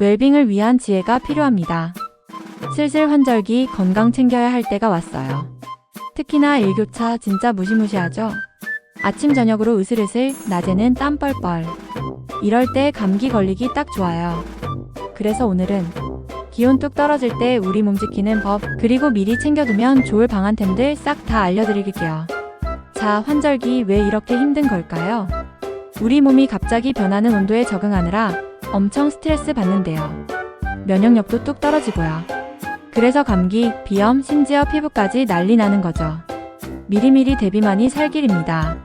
웰빙을 위한 지혜가 필요합니다. 슬슬 환절기 건강 챙겨야 할 때가 왔어요. 특히나 일교차 진짜 무시무시하죠? 아침 저녁으로 으슬으슬, 낮에는 땀 뻘뻘. 이럴 때 감기 걸리기 딱 좋아요. 그래서 오늘은 기온 뚝 떨어질 때 우리 몸 지키는 법, 그리고 미리 챙겨두면 좋을 방안템들 싹 다 알려드릴게요. 자, 환절기 왜 이렇게 힘든 걸까요? 우리 몸이 갑자기 변하는 온도에 적응하느라 엄청 스트레스 받는데요. 면역력도 뚝 떨어지고요. 그래서 감기, 비염, 심지어 피부까지 난리 나는 거죠. 미리미리 대비만이 살 길입니다.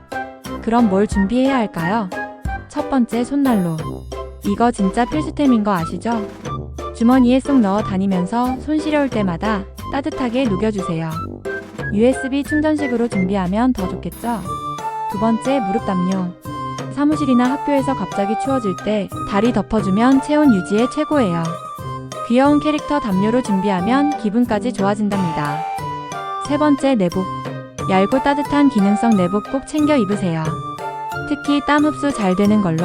그럼 뭘 준비해야 할까요? 첫 번째 손난로. 이거 진짜 필수템인 거 아시죠? 주머니에 쏙 넣어 다니면서 손 시려울 때마다 따뜻하게 녹여주세요. USB 충전식으로 준비하면 더 좋겠죠? 두 번째 무릎 담요. 사무실이나 학교에서 갑자기 추워질 때 다리 덮어주면 체온 유지에 최고예요. 귀여운 캐릭터 담요로 준비하면 기분까지 좋아진답니다. 세 번째 내복. 얇고 따뜻한 기능성 내복 꼭 챙겨 입으세요. 특히 땀 흡수 잘 되는 걸로.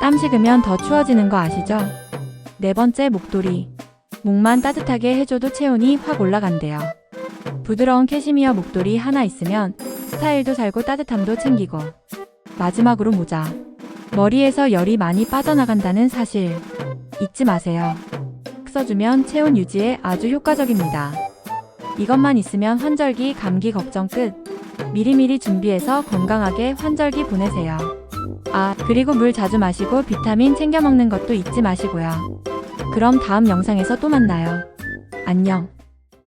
땀 식으면 더 추워지는 거 아시죠? 네 번째 목도리. 목만 따뜻하게 해줘도 체온이 확 올라간대요. 부드러운 캐시미어 목도리 하나 있으면 스타일도 살고 따뜻함도 챙기고. 마지막으로 모자. 머리에서 열이 많이 빠져나간다는 사실. 잊지 마세요. 써주면 체온 유지에 아주 효과적입니다. 이것만 있으면 환절기 감기 걱정 끝. 미리미리 준비해서 건강하게 환절기 보내세요. 아, 그리고 물 자주 마시고 비타민 챙겨 먹는 것도 잊지 마시고요. 그럼 다음 영상에서 또 만나요. 안녕.